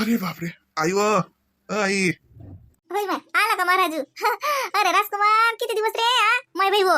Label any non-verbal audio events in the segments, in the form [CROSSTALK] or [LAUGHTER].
अरे बापरे. आई व आई. होय बाय आला का महाराजू? [LAUGHS] अरे राजकुमार किती दिवस रे माय बाई हो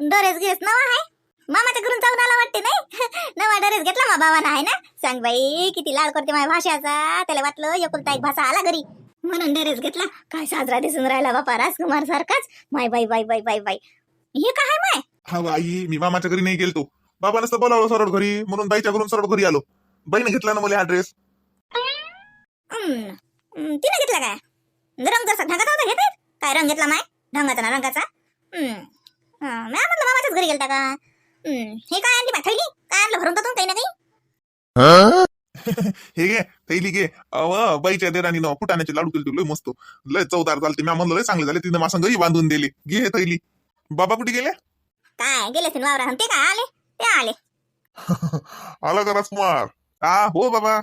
ड्रेस गिरेस नवा आहे मामाच्या घरून जाऊन आला वाटते नाही? [LAUGHS] नवा ड्रेस घेतला मा बाबानं आहे ना? सांग बाई किती लाड करते माझ्या भाषाचा. त्याला वाटलं एकुलता एक भाषा आला घरी. म्हणून ड्रेस घेतला. काय साजरा दिसून राहिला बापा राजकुमार सारखाच. माय बाई बाई बाई बाई बाई. हे काय माय? हा व आई मी मामाच्या घरी नाही गेलतो. बाबा नसतं बोलावलं सरळ घरी. म्हणून बाईच्या घरून सरळ घरी आलो. बाईने घेतला ना मला हा ड्रेस? तिने घेतला काय? रंग जसा ढंगाचा होता काय रंग घेतला माय? ढंगाचा ना रंगाचा? हम्म. म्या म्हणलं मामाच्याच घरी गेलता का? हे काय आणली माय थैली? काय आणलं भरून तर काही ना काही? [LAUGHS] हे घे थैली घे. अव बाईच्या देरानी न फुटाण्याचे लाडू केले लय मस्त. लय चवदार चालते मी म्हणलं लय चांगले झाले. तिने मासा घरी बांधून दिली. घे हे थैली. बाबा कुठे गेले? काय गेले वावरा ते काय आले? ते आले. [LAUGHS] आला का राजकुमार? हा हो बाबा.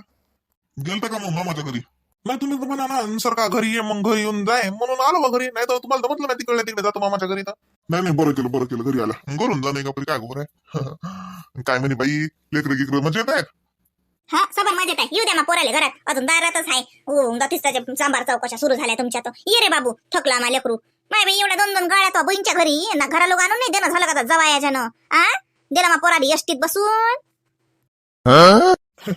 गेलता का मग मामाच्या घरी. नाही तुम्ही तर म्हणा ना सरका घरी ये मग घरी येऊन जाय म्हणून आलो बा घरी. नाही तर तुम्हाला तर म्हटलं ना तिकडे. तिकडे जातो मामाच्या घरी तर. नाही नाही बरं केलं बरं केलं. घरी आला. घरून जा नाही का काय गोर आहे. [LAUGHS] काय म्हणे बाई लेकरं गिकरं मजा येत आहेत? हा सबर मजेत आहे. येऊ द्या मग पोराले घरात. अजून दारातच आहे. हो गतिस्ताच्या सांबार चौकशा सुरू झाल्या तुमच्या तर. ये रे बाबू थकला मा लेकरू. माय बाई एवढ्या दोन दोन गाड्या तो बहीणच्या घरी. ना घरा लोक आणून नाही देणं झालं का जवायाच्यानं? आ? दिला मग पोराली एसटीत बसून.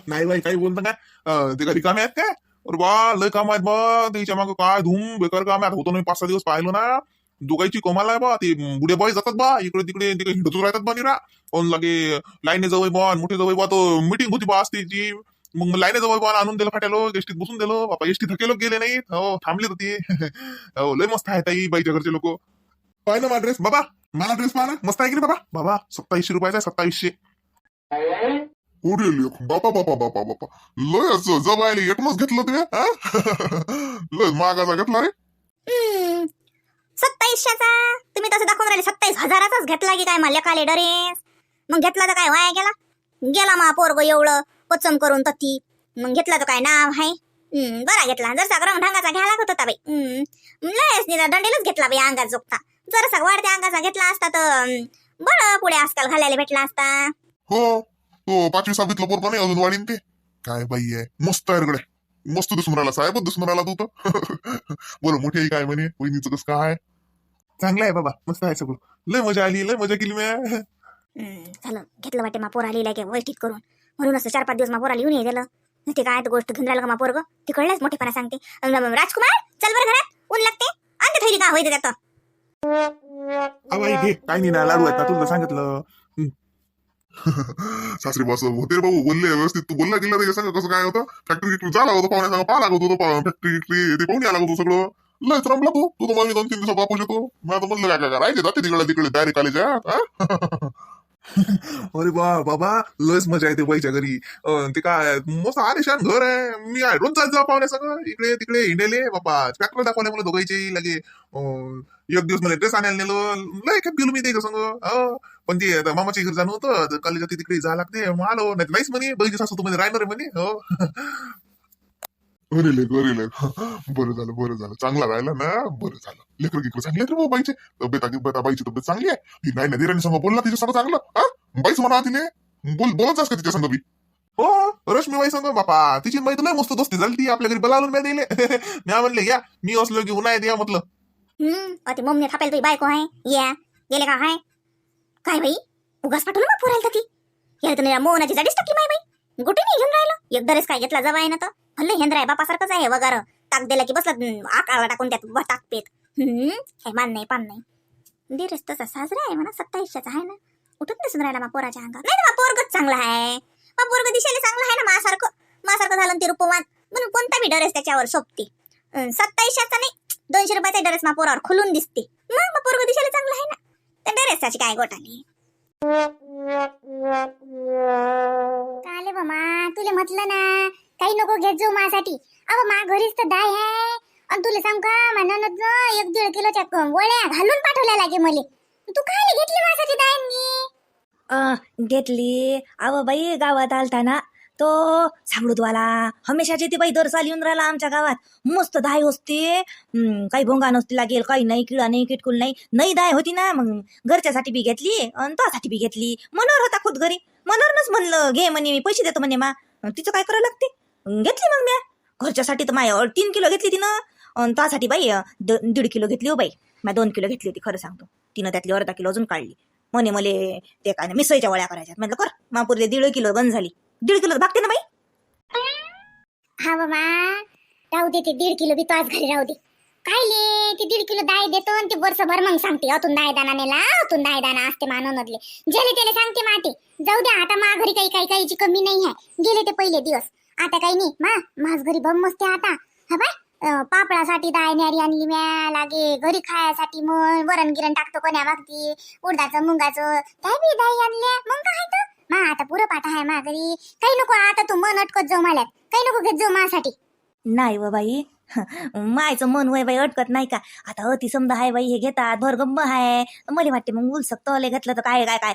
नाही बाई काही बोलतं काय ते कधी कामे आहेत काय अरे बा लय काम आहेत बा त्याच्या मागं काय धूम बेकार काम आहे होतो मी पाच सहा दिवस पाहिलो ना दोघांची कमाल आहे बा ते बुढे बॉय जातात बा इकडे तिकडे तिकडे हिंडतच राहतात बा निरा कोण लागे लाईने जवळ बा मोठे जवळ बा तो मिटिंग होती बा असती जी मग लाईने जवळ बा आणून दिलं फाट्यालो एसटीत बसून दिलो बापा एसटी थकेलो गेले नाहीत हो थांबले होते हो लय मस्त आहे ताई बाईच्या घरचे लोक पाय ना मला ड्रेस बाबा मला ड्रेस पाहा मस्त आहे की बाबा बाबा सत्तावीसशे रुपयाचा आहे सत्तावीसशे अरे लेख बापा बापा बापा बापा लय असं जबायला एकमच घेतलं ते हा? [LAUGHS] लय मागाचा घेतला रे. सत्तावीसशेचा? तुम्ही तसं दाखवून राहिले सत्तावीस हजाराचाच घेतला की काय मला काले डरेस? मग घेतला तर काय वाया गेला? गेला मा पोरग एवढं पचन करून तती. मग घेतला तर काय नाव आहे बरा घेतला. जर रंग ढंगाचा घ्यायला लागत होता बाई. लयच निरा दंडीलच घेतला बाई अंगात जोगता. जरासा वाढत्या अंगाचा घेतला असता तर बरं पुढे आजकाल घालायला भेटला असता. हो. तो पाचवी सहावीतला पोरगा नाही अजून वाढीन ते. काय बाई आहे? मस्त आहे रे मस्त दिसून राहिला साहेबच दिसून राहिला तू तर. [LAUGHS] बरं मोठी आई काय म्हणे? वहिनीचं कसं काय? चांगलं आहे बाबा मस्त आहे सगळं. लय मजा आली लय मजा केली मी झालं घेतलं वाटे मा पोराली लागे वैठीत करून. म्हणून असं चार पाच दिवस मा पोराला येऊन हे दिलं ते काय गोष्ट घेऊन राहिलं का मा पोरग? ती कळलंच मोठेपणा सांगते. राजकुमार चल बरं घरात. ऊन लागते. अंत थैली का होईत त्यात काय नाही ना लाडू आहेत ना तुला सांगितलं. [LAUGHS] सासरी बस होते रे भाऊ बोलले व्यवस्थित. तू बोलला गेला सांग? कसं काय होतं? फॅक्टरी गिक्टरी झाला होता पाहुण्या सांग. पाहा लागत होतो फॅक्टरी गिक्टरी ते पाहुणे आला लागत सगळं. लय रमला तू. तू तर मला दोन तीन दिवसात वापस येतो. मी आता म्हणलं काय काय राहायचे जाते तिकडे तिकडे. तयारी कॉलेजात [LAUGHS] अरे बा बाबा लयच मजा येते बाईच्या घरी. अं, ते काय मस्त आरेशान घर आहे. मी आहे रोज जात जा पाहुण्या सगळं इकडे तिकडे हिंडेले बाबा. ट्रॅक्टर दाखवले मला दोघांचे लगे. एक दिवस मला ड्रेस आणायला नेलो. लय काय गेलो मी त्याच्या संग अं, पण ते आता मामाच्या घरी जाणं होतं तर कॉलेजात तिकडे जायला लागते मग आलो. नाही नाहीच म्हणे बहिणी सासू तुम्ही राहणार आहे म्हणे हो. अरे लेख अरे लेख बरं झालं बरं झालं. चांगला राहिला ना? बरं झालं. लेकर गिकर चांगले रे बाईचे. तब्येत तब्येत बाईची तब्येत चांगली आहे. ती नाही नदीराणी संग बोलला तिच्या संग चांगलं. हा बाईच म्हणा तिने. बोल बोलत जास का तिच्या संग बी. हो रश्मी रश्मीबाई सांग बापा. तिची माहिती नाही मस्त दोस्ती झाली ती. आपल्या घरी बोलावून मी दिले. [LAUGHS] मी म्हणले या मी असलो की उन्हाळ्यात या म्हटलं. हम्म अति मम्मी थापेल तुझी बायको आहे. या गेले का हाय? काय बाई? उगाच पाठवलं मग पोरायला ती याला तर मोहनाची जाडीच टाकली माय बाई. गुटे नाही घेऊन राहिलो? एक दरेस काय घेतला जवळ आहे ना तर हल्ले हेंद्र आहे बापासारखंच आहे वगार. ताक दिला की बसला आकाळा टाकून त्यात व टाक पेत. हम्म काय मान नाही पान नाही. दिरस तसा साजरा आहे म्हणा सत्तावीसच्याचा आहे ना. उठत नसून राहिला मा पोराच्या अंगात नाही ना पोरगच चांगला आहे. मा पोरग दिशेने चांगला आहे ना मासारखं. मासारखं झालं ना ते रूपवान म्हणून कोणता बी डरेस त्याच्यावर सोपती सत्तावीसच्या नाही. दोनशे रुपयाचा ड्रेस मा पोरावर खुलून दिसते. मग मग पोरग दिसायला चांगलं आहे ना? त्या ड्रेसची काय गोटाली काले बामा तुले म्हटलं ना काही नको घेत जाऊ माझ्यासाठी अव मा घरीच तर दाय आहे. आणि तुला सांग का म्हणून एक दीड किलोच्या क- घालून पाठवल्या लागे मले. तू काय घेतली माझ्यासाठी दाय घेतली. अव बाई गावात आलता ना तो सांगडूतवाला हमेशा ती बाई दर साल येऊन राहिला आमच्या गावात. मस्त दाय असते काही भोंगा नसती लागेल काही नाही किडा नाही किटकुल नाही. नाही दाय होती ना मग घरच्यासाठी बी घेतली आणि त्यासाठी बी घेतली. मनोहर होता खुद घरी. मनोहरनच म्हणलं घे म्हणे मी पैसे देतो म्हणे मा. तिचं काय करावं लागते? घेतली मग म्या. घरच्यासाठी तर माय तीन किलो घेतली तिनं. आणि त्यासाठी बाई द- दीड किलो घेतली हो बाई. मी दोन किलो घेतली होती खरं सांगतो. तिनं त्यातली अर्धा किलो अजून काढली. म्हणे मले ते काय मिसळीच्या वळ्या करायच्यात. म्हटलं कर. मापुरले दीड किलो बंद झाली. दीड किलो भागते ना बाई. हा बाबा राहू दे ते दीड किलो बी तो आज घरी राहू दे. काय ले ते दीड किलो दाय देतो आणि ते वर्षभर मग सांगते अतून दाय दाना नेला अतून दाय दाना असते मानवनदले. गेले त्याला सांगते माते जाऊ दे आता मा घरी काही काही काहीची कमी नाही आहे. गेले ते पहिले दिवस. आता काही नाही मा माझ घरी बम मस्ते आता. हा बाय पापडासाठी दाय न्यारी आणली म्या लागे घरी खायासाठी मग वरण गिरण टाकतो कोण्या मागती उडदाचं मुंगाचं. काय बी दाई आणल्या मग काय तर? मा आता पुरं पाठ आहे मा घरी काही नको आता तू मन अटकत जाऊ मला काही नको घेत जाऊ माझ्यासाठी. नाही व बाई. [LAUGHS] मायचं मन वय बाई अटकत नाही का? आता अति समजा हाय बाई हे घेतात भरगंब हाय मला वाटते मग उलसक तले घेतलं तर काय काय काय?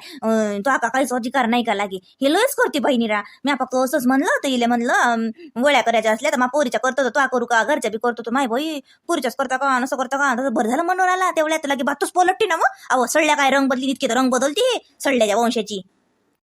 तो का काहीच अधिकार नाही का लागे? हे लयच करते बहिणीरा मी फक्त असंच म्हणलं तर इले म्हणलं गोळ्या करायच्या असल्या तर मा पोरीच्या करतो तो करू का? घरच्या बी करतो तर माय बाई. पोरीच्याच करता का असं करता का? तसं बरं झालं म्हणून आला. तेवढ्यात लागे बातच पोलटते ना मग. अहो सडल्या काय रंग बदली इतके तर रंग बदलते. सडल्याच्या वंशाची.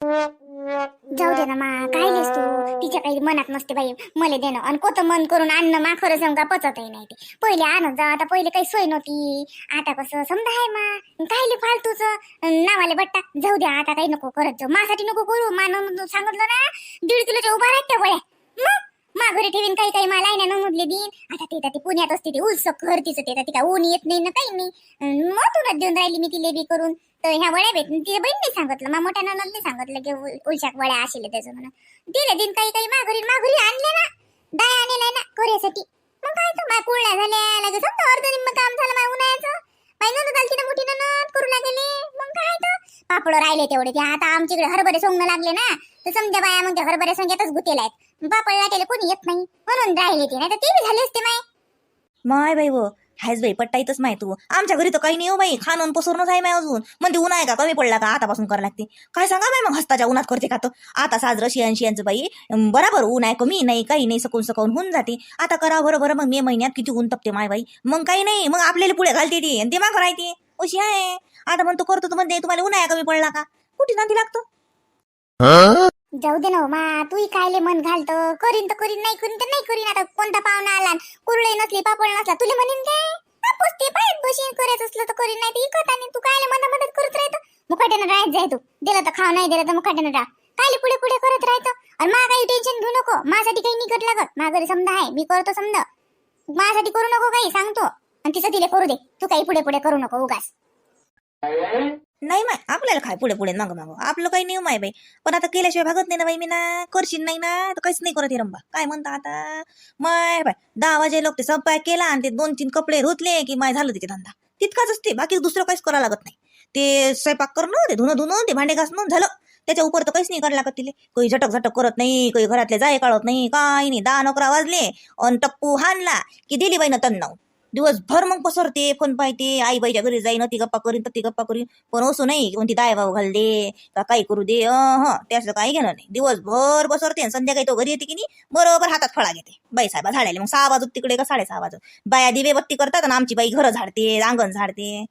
जाऊ दे ना मा काय लेस तू? तिच्या काही मनात नसते बाई. मले देणं आणि कोत मन करून आणणं मा खरं का? पचतही नाही ते. पहिले आणत जा आता पहिले काही सोय नव्हती. आता कसं समजा आहे मा. कायले फालतूच? नावाले बट्टा जाऊ द्या आता काही नको करत जाऊ. मासाठी नको करू. मान सांगितलं ना दीड किलोच्या उभा राहत त्या गोळ्या. मग? माघारी ठेवीन काही काही मला नाही मुदली देईन आता ते ती पुण्यात असते ते उलस घर तिचं ते ती काय ऊन येत नाही ना काही नाही. मग तुला देऊन राहिली मी तिले बी करून. तर ह्या वड्या भेट तिच्या बहीण नाही सांगितलं मग मोठ्या नंदने सांगितलं की उलशाक वड्या असेल त्याचं म्हणून. दिले दिन काही काही माघुरी माघुरी आणले ना. दाय आणले ना कोऱ्यासाठी. मग काय तो मा कुळल्या झाल्या लगेच अर्ध निम्म काम झालं माय उन्हाळ्याचं. बाई नंद झाली ना मोठी ननद करू लागले. मग काय तर? पापड राहिले तेवढे ते. आता आमच्याकडे हरभरे सोंगणं लागले ना. तर समजा बाया मग त्या हरभरे सोंग्यातच गुतेला आहेत. पापड लाटेले कोणी येत नाही. म्हणून राहिले ते. नाही तर ते बी झाले असते माय. माय बाई व हायच बाई पट्टा इथंच माहीत तू. आमच्या घरी तर काही नाही हो बाई. खाणं पसरणच आहे माय अजून. म्हणजे ऊन आहे का? कमी पडला का? आतापासून करावं लागते. काय सांगा बाई मग हस्ताच्या उन्हात करते का तो आता साजरं शियान शियांचं बाई. अं, बराबर ऊन आहे कमी नाही काही नाही सकून सकाऊन होऊन जाते. आता करा बरोबर मग मे महिन्यात किती ऊन तपते माय बाई. मग काही नाही मग आपल्याला पुढे घालते ती. आणि ते माग राहते. अशी आहे आता म्हणतो करतो तर म्हणते तुम्हाला उन्हाळ्या कमी पडला का? कुठे नांदी लागतो? जाऊ दे ना हो मा तूही कायले मन घालतो. करीन तर करीन नाही करीन तर नाही करीन. आता कोणता पाहुणा आला कुरळे नसली पापड नसला तुला म्हणेन काय कापूस ते पायत बशीन करायचं असलं तर करीन नाही तर इकत आणि तू कायले मधा मदत करत राहतो. मुखाट्यानं राहत जाय तू. दिलं तर खाव नाही दिलं तर मुखाट्यानं राह. कायले पुढे पुढे करत राहतो. आणि मा काही टेन्शन घेऊ नको. माझ्यासाठी काही निकट लागत. मा घरी समजा आहे मी करतो समजा. माझ्यासाठी करू नको काही सांगतो. आणि तिचं तिला करू दे. तू काही पुढे पुढे करू नको उगास नाही माय आपल्याला काय पुढे पुढे मागं मागं? आपलं काही नाही आहे माय बाई. पण आता केल्याशिवाय भागत नाही ना बाई मी ना. करशील नाही ना तर काहीच नाही करत हे रंबा. काय म्हणता आता? माय बाय दहा वाजे लोक ते स्वयंपाक केला आणि ते दोन तीन कपडे धुतले की माय झालं तिथे धंदा. तितकाच असते बाकी दुसरं काहीच करावं लागत नाही. ते स्वयंपाक करणं ते धुणं धुणं ते भांडे घासणं झालं. त्याच्या उपर तर काहीच नाही करायला लागत तिले. काही झटक झटक करत नाही काही घरातले जाय काढत नाही काही नाही. दहा नोकरा वाजले अन टप्पू हाणला की दिली बाईनं तन्नाव. दिवसभर मग पसरते फोन पाहते आई बाईच्या घरी जाईन ती गप्पा करीन तर ती गप्पा करीन. पण असं नाही की कोणती दाय भाऊ घाल दे का काही करू दे? ह त्याचं काही घेणं नाही. दिवसभर बसरते आणि संध्याकाळी तो घरी येते की नाही बरोबर हातात फळा घेते. बाई साहेबा झाडायला मग सहा वाजत तिकडे का साडेसहा वाजत? बाया दिवे बत्ती करतात आणि आमची बाई घरं झाडते अंगण झाडते.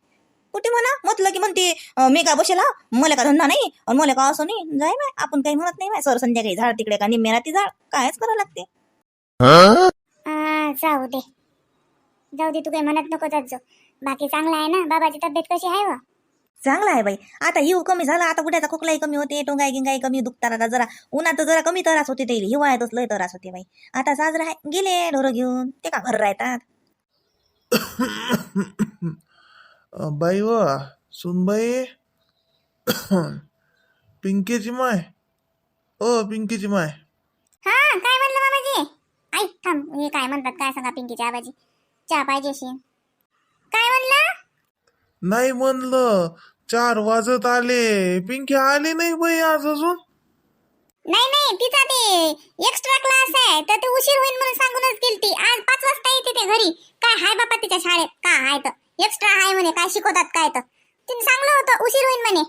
कुठे म्हणा म्हटलं की म्हणते मी का बसेल मला का धंदा नाही? आणि मला का असं नाही? जाय बाय आपण काही म्हणत नाही बाय. सर संध्याकाळी झाड तिकडे का निम्मे राती झाड? कायच करावं लागते. आ, जाऊ दे. जाऊ दे तू काही म्हणत नको जात जाऊ. बाकी चांगला आहे ना? बाबाची तब्येत कशी आहे व चांगला आहे बाई. आता हिव कमी झाला आता कुठ्याचा खोकलाही कमी होते टोंगाई गिंगाई कमी दुखतात आता जरा. उन्हात जरा कमी त्रास होते ते हिवाळ्यातच लय त्रास होते बाई. आता साजरा आहे गेले ढोरं घेऊन. ते का घर राहतात? अं, बाई व सुनबाई. पिंकीची माय. ओ पिंकीची माय. हा काय म्हणलं मामाजी? आई थांब. हे काय म्हणतात? काय सांगा पिंकीच्या आबाजी? चहा पाहिजे काय म्हणलं? नाही म्हणलं चार वाजत आले. पिंकी आली नाही बाई आज अजून. नाही नाही तिचा ते एक्स्ट्रा क्लास आहे तर ते उशीर होईल म्हणून सांगूनच गेली ती आज पाच वाजता येते ते घरी. काय हाय बापा तिच्या शाळेत? काय आहे तर? एक्स्ट्रा आहे म्हणे काय शिकवतात काय तर? तिने सांगलं होतं उशीर होईल म्हणे.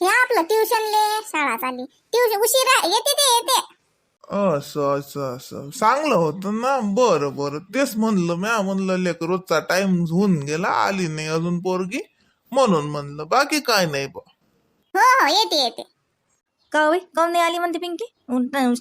हे आपलं ट्युशनले शाळा चालली. ट्युशन उशीर आहे. येते ते येते. असं असं असं. चांगलं होतं ना? बरं बरं. तेच म्हणलं म्या म्हणलं लेकर रोजचा टाइम होऊन गेला. आली नाही अजून पोरगी. म्हणून म्हणलं बाकी काय नाही बा. हो हो येते येते. का बाई काऊन नाही आली म्हणते पिंकी?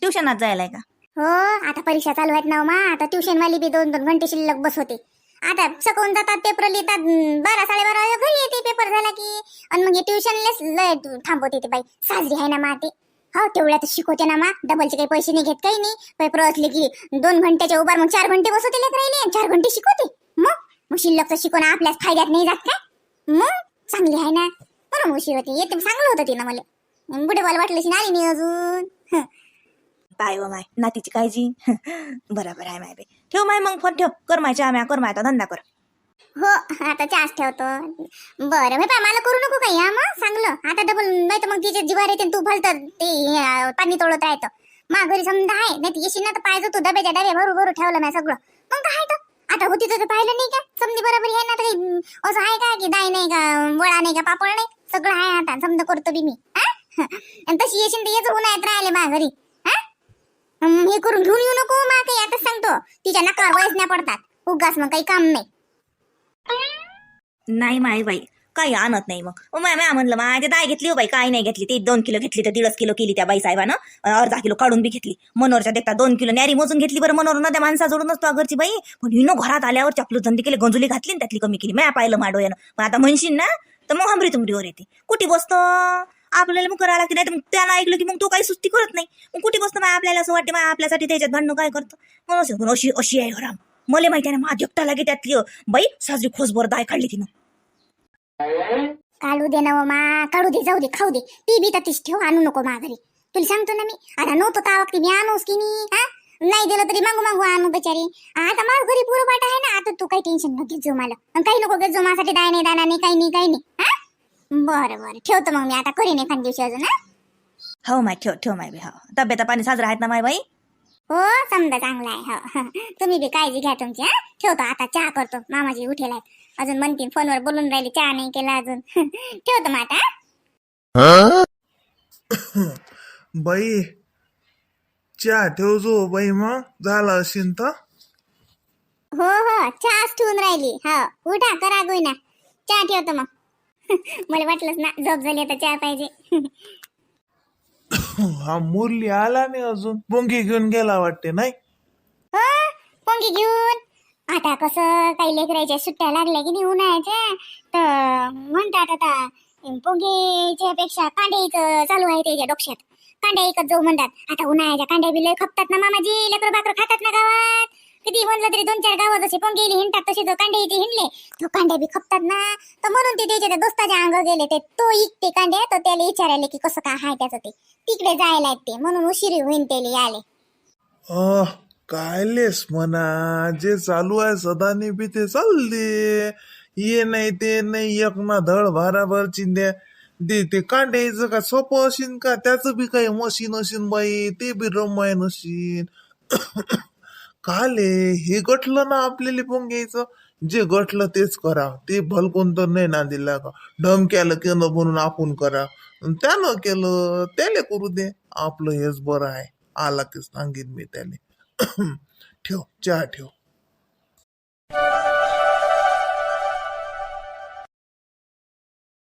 ट्युशनात जायला आहे का? हो आता परीक्षा चालू आहेत ना हो मा आता ट्युशन वाली बी दोन दोन घंटे शिल्लक बस होते आता सकवून जातात पेपर लिहितात. बारा साडेबारा वाजता घरी येते. पेपर झाला की. आणि मग ट्युशनलेच लय थांबवते ते बाई. साजरी आहे ना मा ते हो तेवढ्यात शिकवते ना मा. डबलचे काही पैसे नाही घेत काही नाही. पेपर असले की दोन घंट्याच्या उभार मग चार घंटे बसवते लेकर राहिले. चार घंटे शिकवते. मग? मग शिल्लकचं शिकवणं आपल्याच फायद्यात नाही जात काय मग? चांगली आहे ना. बरं उशीर होती. येते चांगलं होतं तिनं मला. बुढे बाल वाटलं की नाही नाही अजून. पाय व माय नातीची काळजी. [LAUGHS] बरोबर आहे माय बे ठेव माय मग फोन ठेव. कर माय चहा म्या कर माय आता धंदा कर. हो आता चहाच ठेवतो. बरं भाई पा मला करू नको काही हा मग चांगलं. आता डबल नाही तर मग तिच्या जिवार येते तू भलत ते अं, पाणी तोडत राहतं. मा घरी समजा आहे नाही तर येशील ना तर पाहिजे तू डब्याच्या डबे भरू भरू ठेवलं नाही सगळं. मग काय तर? आता होती तर पाहिलं नाही का? समजी बरोबर आहे ना तर काही असं आहे का की दाय नाही का वडा नाही का पापड नाही? सगळं आहे आता समजा करतो बी मी हा? आणि तशी येशील तर येच उन्हाळ्यात राहिले मा घरी हा? हे करून घेऊन येऊ नको मा काही आता सांगतो. तिच्या नकार वयस नाही पडतात. उगाच मग काही काम नाही. नाही माय बाई काही आणत नाही मग. ओ माय माय म्हणलं माय ते दाय घेतली हो बाई काय नाही घेतली. ते दोन किलो घेतली तर दीडच किलो केली त्या बाई साहेबानं. अर्धा किलो काढून बी घेतली. मनोरच्या देखता दोन किलो न्यारी मोजून घेतली बरं. मनोर ना त्या माणसाजोडूनच तो घरची बाई. पण हिनं घरात आल्यावर चपलू धंदे केले गंजुली घातली आणि त्यातली कमी केली. म्या पाहिलं माडो यानं मग आता म्हणशील ना तर मग हमरी तुमरीवर येते. कुठे बसतो? आपल्याला मग करायला लागते. नाही तर मग त्याला ऐकलं की मग तो काही सुस्ती करत नाही. मग कुठे बसतो? माय आपल्याला असं वाटते माय आपल्यासाठी त्याच्यात भांडणं काय करतो? मग असं अशी अशी आहे हो घराम मला माहिती आहे ना माझ्या एकटा लागे त्यातली बाई साजरी खोसभर दाय काढली तिनं. काढू दे ना हो मा काढू दे जाऊ दे खाऊ दे. ती बी तर तीच ठेव आणू नको मा घरी तुला सांगतो ना मी आता नव्हतं तर वक्ती मी आणूस की नाही? हा? नाही दिलं तरी मागू मागू आणू बिचारी. आता माझ घरी पुरं पाठ आहे ना आता तू काही टेन्शन नको घेत मला. आणि काही नको घेत माझ्यासाठी दाय नाही दाना नाही काही नाही काही नाही. हा? बरं बरं. ठेवतो मग मी आता करीन एखाद दिवशी अजून हा? हो माय ठेव ठेव माय हो. तब्येत पाणी साजरा आहेत ना माय बाई? हो समजा चांगला आहे हो. [LAUGHS] तुम्ही बी काळजी घ्या तुमची हा? ठेवतो आता चहा करतो. मामाजी उठेल आहेत. अजून म्हणतील फोनवर बोलून राहिले चहा नाही केला अजून. [LAUGHS] ठेवतो मग आता हा? [COUGHS] बाई चहा ठेवजो बाई मग. झालं असेल तर? हो हो चहाच ठेवून राहिली. हो उठा करा गोईना चहा ठेवतो मग. [LAUGHS] मला वाटलंच ना झोप झाली आता चहा पाहिजे. [COUGHS] हा मुरली आला नाही अजून. पोंगी घेऊन गेला वाटते नाही? हो पोंगी घेऊन. आता कसं काही लेकरायच्या सुट्ट्या लागल्या की नाही उन्हाळ्याच्या तर म्हणतात आता पोंगीच्या पेक्षा कांड्याचं चालू आहे त्याच्या डोक्यात. कांड्या एकच जाऊ म्हणतात. आता उन्हाळ्याच्या कांड्या बिल खपतात ना मामाजी लेकर बाकर खातात ना गावात. किती म्हणलं तरी दोन चार गावात जसे पोंगेली हिंडतात तसे जो कांडे इथे हिंडले तो कांड्या बी खपतात ना. तर म्हणून ते त्याच्या दोस्ताच्या अंग गेले ते तो इकते कांड्या तर त्याला विचारायले की कसं काय हाय त्याचं ते. तिकडे जायला आहेत ते म्हणून उशीर होईन त्याला याले कायलेस म्हणा जे चालू आहे सदानी बी ते चालले ये नाही ते नाही एक ना धड भाराभर चिंध्या. दे ते कांड्याचं का सोपं असेल का? त्याचं बी काही मशीन असेल बाई ते बी रमाय नशीन. [COUGHS] काले हे गटलं ना आपल्याला पण घ्यायचं. जे गटलं तेच करा. ते भलकून तर नाही ना दिला का? धमक्याला केलं म्हणून आपण करा. त्यानं केलं त्याले करू दे. आपलं हेच बरं आहे. आला की सांगेन मी त्याले ठेव चहा ठेव